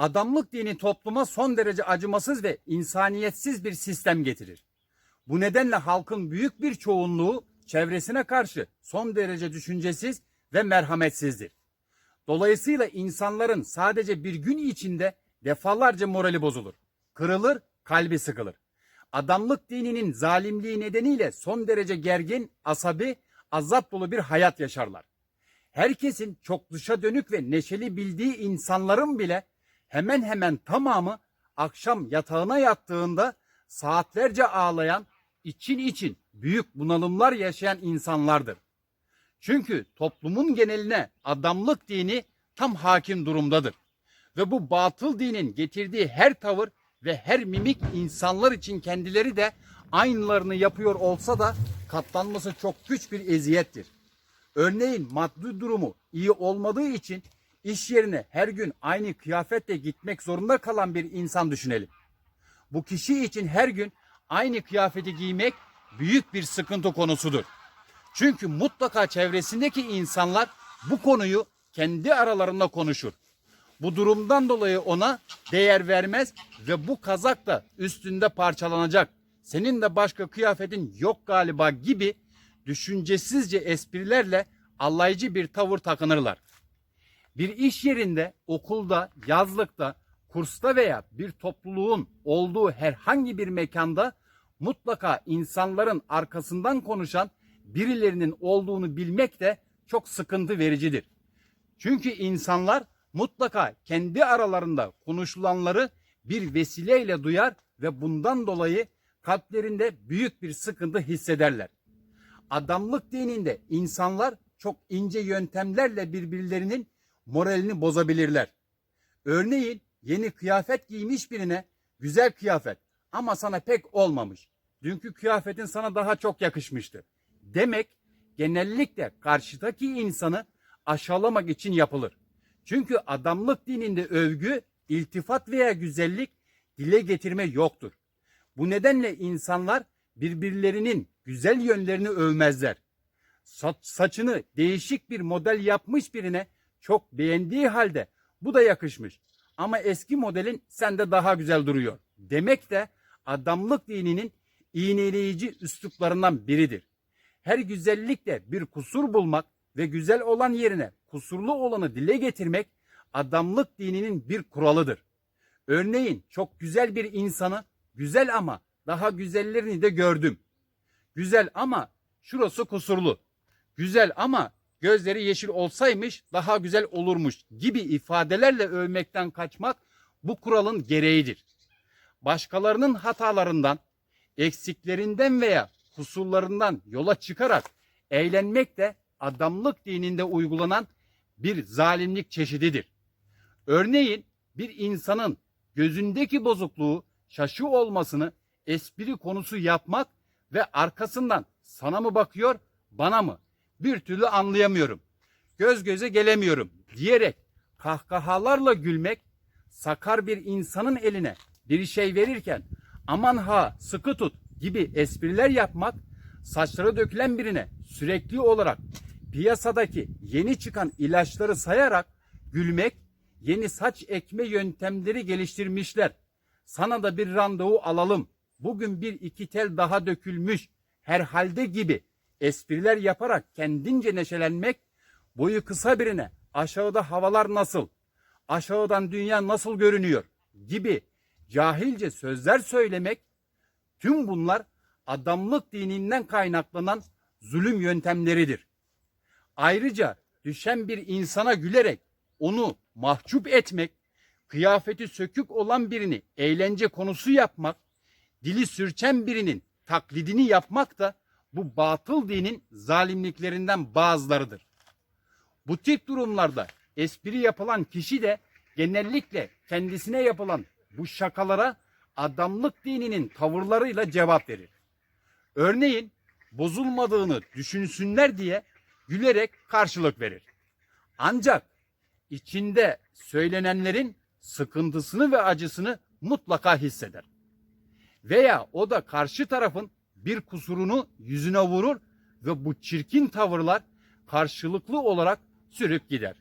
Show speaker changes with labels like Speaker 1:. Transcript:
Speaker 1: Adamlık dini topluma son derece acımasız ve insaniyetsiz bir sistem getirir. Bu nedenle halkın büyük bir çoğunluğu çevresine karşı son derece düşüncesiz ve merhametsizdir. Dolayısıyla insanların sadece bir gün içinde defalarca morali bozulur. Kırılır, kalbi sıkılır. Adamlık dininin zalimliği nedeniyle son derece gergin, asabi, azap dolu bir hayat yaşarlar. Herkesin çok dışa dönük ve neşeli bildiği insanların bile hemen hemen tamamı akşam yatağına yattığında saatlerce ağlayan, için için büyük bunalımlar yaşayan insanlardır. Çünkü toplumun geneline adamlık dini tam hakim durumdadır. Ve bu batıl dinin getirdiği her tavır ve her mimik insanlar için kendileri de aynılarını yapıyor olsa da katlanması çok güç bir eziyettir. Örneğin maddi durumu iyi olmadığı için iş yerine her gün aynı kıyafetle gitmek zorunda kalan bir insan düşünelim. Bu kişi için her gün aynı kıyafeti giymek büyük bir sıkıntı konusudur. Çünkü mutlaka çevresindeki insanlar bu konuyu kendi aralarında konuşur. Bu durumdan dolayı ona değer vermez ve bu kazak da üstünde parçalanacak. Senin de başka kıyafetin yok galiba gibi düşüncesizce esprilerle allayıcı bir tavır takınırlar. Bir iş yerinde, okulda, yazlıkta, kursta veya bir topluluğun olduğu herhangi bir mekanda mutlaka insanların arkasından konuşan birilerinin olduğunu bilmek de çok sıkıntı vericidir. Çünkü insanlar mutlaka kendi aralarında konuşulanları bir vesileyle duyar ve bundan dolayı kalplerinde büyük bir sıkıntı hissederler. Adamlık dininde insanlar çok ince yöntemlerle birbirlerinin moralini bozabilirler. Örneğin yeni kıyafet giymiş birine güzel kıyafet ama sana pek olmamış. Dünkü kıyafetin sana daha çok yakışmıştı. Demek genellikle karşıdaki insanı aşağılamak için yapılır. Çünkü adamlık dininde övgü, iltifat veya güzellik dile getirme yoktur. Bu nedenle insanlar birbirlerinin güzel yönlerini övmezler. Sa- saçını değişik bir model yapmış birine çok beğendiği halde bu da yakışmış. Ama eski modelin sende daha güzel duruyor. Demek de adamlık dininin iğneleyici üsluplarından biridir. Her güzellikte bir kusur bulmak ve güzel olan yerine kusurlu olanı dile getirmek adamlık dininin bir kuralıdır. Örneğin çok güzel bir insanı güzel ama daha güzellerini de gördüm. Güzel ama şurası kusurlu. Güzel ama gözleri yeşil olsaymış daha güzel olurmuş gibi ifadelerle övmekten kaçmak bu kuralın gereğidir. Başkalarının hatalarından, eksiklerinden veya kusurlarından yola çıkarak eğlenmek de adamlık dininde uygulanan bir zalimlik çeşididir. Örneğin bir insanın gözündeki bozukluğu şaşı olmasını espri konusu yapmak ve arkasından sana mı bakıyor bana mı bir türlü anlayamıyorum. Göz göze gelemiyorum diyerek kahkahalarla gülmek sakar bir insanın eline bir şey verirken aman ha sıkı tut gibi espriler yapmak saçları dökülen birine sürekli olarak piyasadaki yeni çıkan ilaçları sayarak gülmek yeni saç ekme yöntemleri geliştirmişler. Sana da bir randevu alalım. Bugün bir iki tel daha dökülmüş. Herhalde gibi espriler yaparak kendince neşelenmek boyu kısa birine aşağıda havalar nasıl? Aşağıdan dünya nasıl görünüyor? gibi cahilce sözler söylemek tüm bunlar adamlık dininden kaynaklanan zulüm yöntemleridir. Ayrıca düşen bir insana gülerek onu mahcup etmek, kıyafeti sökük olan birini eğlence konusu yapmak, dili sürçen birinin taklidini yapmak da bu batıl dinin zalimliklerinden bazılarıdır. Bu tip durumlarda espri yapılan kişi de genellikle kendisine yapılan bu şakalara adamlık dininin tavırlarıyla cevap verir. Örneğin bozulmadığını düşünsünler diye gülerek karşılık verir. Ancak içinde söylenenlerin sıkıntısını ve acısını mutlaka hisseder. Veya o da karşı tarafın bir kusurunu yüzüne vurur ve bu çirkin tavırlar karşılıklı olarak sürüp gider.